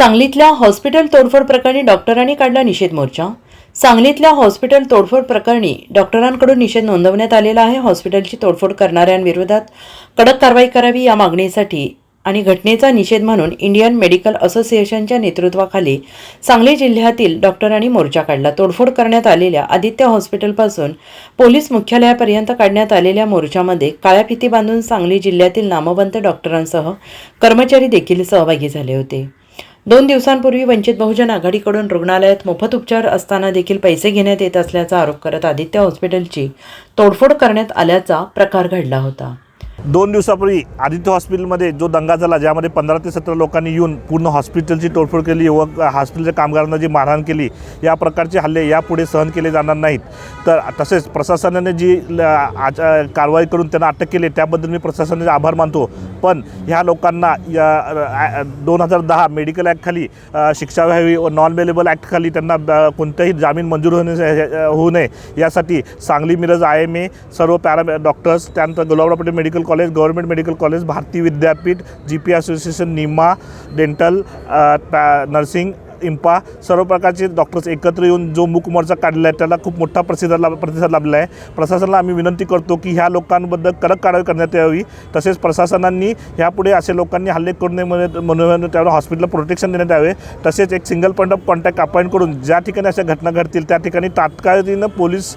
सांगलीतल्या हॉस्पिटल तोडफोड प्रकरणी डॉक्टरांनी काढला निषेध मोर्चा. सांगलीतल्या हॉस्पिटल तोडफोड प्रकरणी डॉक्टरांकडून निषेध नोंदवण्यात आलेला आहे. हॉस्पिटलची तोडफोड करणाऱ्यांविरोधात कडक कारवाई करावी या मागणीसाठी आणि घटनेचा निषेध म्हणून इंडियन मेडिकल असोसिएशनच्या नेतृत्वाखाली सांगली जिल्ह्यातील डॉक्टरांनी मोर्चा काढला. तोडफोड करण्यात आलेल्या आदित्य हॉस्पिटलपासून पोलीस मुख्यालयापर्यंत काढण्यात आलेल्या मोर्चामध्ये काळ्या फिती बांधून सांगली जिल्ह्यातील नामवंत डॉक्टरांसह कर्मचारी देखील सहभागी झाले होते. दोन दिवसांपूर्वी वंचित बहुजन आघाडीकडून रुग्णालयात मोफत उपचार असताना देखील पैसे घेण्यात येत असल्याचा आरोप करत आदित्य हॉस्पिटलची तोडफोड करण्यात आल्याचा प्रकार घडला होता. दोन दिवसापूर्वी आदित्य हॉस्पिटलमध्ये जो दंगा झाला ज्यामध्ये पंधरा ते सतरा लोकांनी येऊन पूर्ण हॉस्पिटलची तोडफोड केली व हॉस्पिटलच्या कामगारांना जी मारहाण केली या प्रकारचे हल्ले यापुढे सहन केले जाणार नाहीत. तर तसेच प्रशासनाने जी ल- आज कारवाई करून त्यांना अटक केली त्याबद्दल मी प्रशासनाचे आभार मानतो. पण ह्या लोकांना या दोन हजार दहा मेडिकल ॲक्टखाली शिक्षा व्हावी व नॉन अवेलेबल ॲक्टखाली त्यांना अ, कोणताही जामीन मंजूर होणे होऊ नये. यासाठी Sangli Miraj I M A सर्व पॅरा डॉक्टर्स त्यानंतर Gulabrao Patel medical college government medical college Bharati Vidyapeeth G P association NIMA dental nursing IMPA सर्व प्रकारचे डॉक्टर्स एकत्र येऊन जो मूक मोर्चा काढला आहे त्याला खूप मोठा प्रसिद्ध लाभ प्रतिसाद लाभला आहे. प्रशासनाला आम्ही विनंती करतो की ह्या लोकांबद्दल कडक कारवाई करण्यात यावी. तसेच प्रशासनांनी ह्यापुढे असे लोकांनी हल्ले करू नये म्हणून त्यावर हॉस्पिटलला प्रोटेक्शन देण्यात यावे. तसेच एक single point of contact appoint करून ज्या ठिकाणी अशा घटना घडतील त्या ठिकाणी तात्काळीनं पोलीस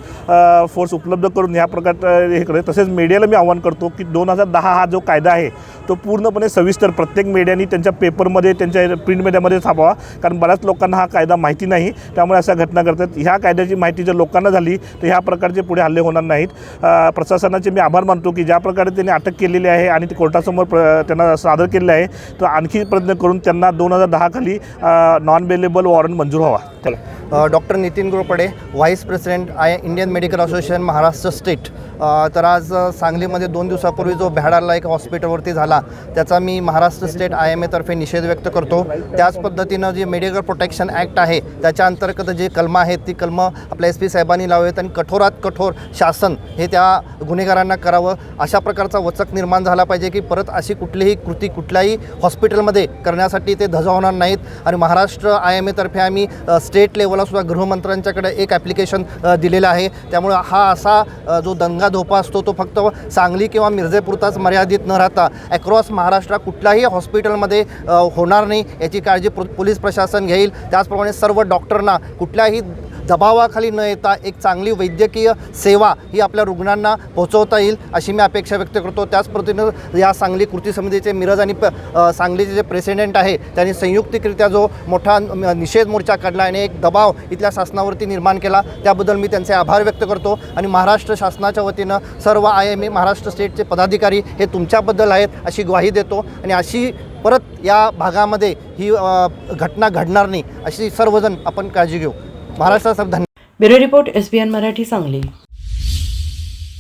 फोर्स उपलब्ध करून ह्या प्रकार हे करे तसेच मीडियाला मी आवाहन करतो की दोन हजार दहा हा जो कायदा आहे तो पूर्णपणे सविस्तर प्रत्येक मीडियानी त्यांच्या पेपरमध्ये त्यांच्या प्रिंट मीडियामध्ये छापावा कारण बऱ्याच लोकांना हा कायदा माहिती नाही. त्यामुळे अशा घटना घडतात. ह्या कायद्याची माहिती जर लोकांना झाली तर ह्या प्रकारचे पुढे हल्ले होणार नाहीत. प्रशासनाचे मी आभार मानतो की ज्या प्रकारे त्यांनी अटक केलेली आहे आणि ते कोर्टासमोर प्र त्यांना सादर केलेलं आहे तर आणखी प्रयत्न करून त्यांना दोन हजार दहाखाली नॉन बेलेबल वॉरंट मंजूर व्हावा. चला. Doctor Nitin Gorpade vice president I Indian medical association Maharashtra state तर आज सांगलीमध्ये दोन दिवसापूर्वी जो भ्याडाला एक हॉस्पिटलवरती झाला त्याचा मी महाराष्ट्र स्टेट आय एम एतर्फे निषेध व्यक्त करतो. त्याच पद्धतीनं जे मेडिकल प्रोटेक्शन ॲक्ट आहे त्याच्या अंतर्गत जे कलमं आहेत ती कलमं आपल्या एस पी साहेबांनी लावावेत आणि कठोरात कठोर शासन हे त्या गुन्हेगारांना करावं. अशा प्रकारचा वचक निर्माण झाला पाहिजे की परत अशी कुठलीही कृती कुठल्याही हॉस्पिटलमध्ये करण्यासाठी ते धजा होणार नाहीत. आणि महाराष्ट्र आय एम एतर्फे आम्ही स्टेट लेवललासुद्धा गृहमंत्र्यांच्याकडे एक ॲप्लिकेशन दिलेलं आहे. त्यामुळे हा असा जो दंगा धोपा असतो तो फक्त सांगली किंवा मिरजेपुरताच मर्यादित न राहता अक्रॉस महाराष्ट्र कुठल्याही हॉस्पिटलमध्ये होणार नाही. याची काळजी पोलीस प्रशासन घेईल. त्याचप्रमाणे सर्व डॉक्टरना कुठल्याही दबावाखाली न येता एक चांगली वैद्यकीय सेवा ही आपल्या रुग्णांना पोहोचवता येईल अशी मी अपेक्षा व्यक्त करतो. त्याच पद्धतीनं या सांगली कृती समितीचे मिरज आणि प- सांगलीचे जे प्रेसिडेंट आहे त्यांनी संयुक्तिकरित्या जो मोठा निषेध मोर्चा काढला आणि एक दबाव इथल्या शासनावरती निर्माण केला त्याबद्दल मी त्यांचे आभार व्यक्त करतो. आणि महाराष्ट्र शासनाच्या वतीनं सर्व आय एम ए महाराष्ट्र स्टेटचे पदाधिकारी हे तुमच्याबद्दल आहेत अशी ग्वाही देतो. आणि अशी परत या भागामध्ये ही घटना घडणार नाही अशी सर्वजण आपण काळजी घेऊ. महाराष्ट्रासाठी धन्यवाद bureau report S B N Marathi Sangli.